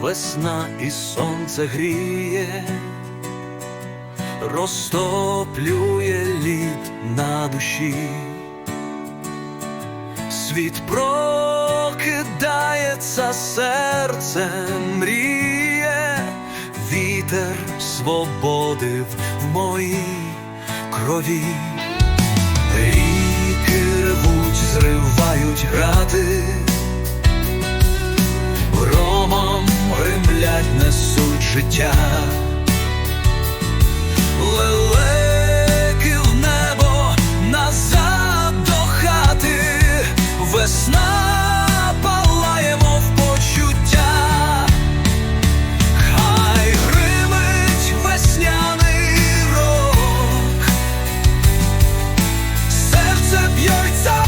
весна і сонце гріє, розтоплює лід на душі, світ прокидається, серце мріє, вітер свободи в моїй крові. життя. Лелеки в небо назад до хати, весна палає, мов почуття, хай гримить весняний рок, серце б'ється.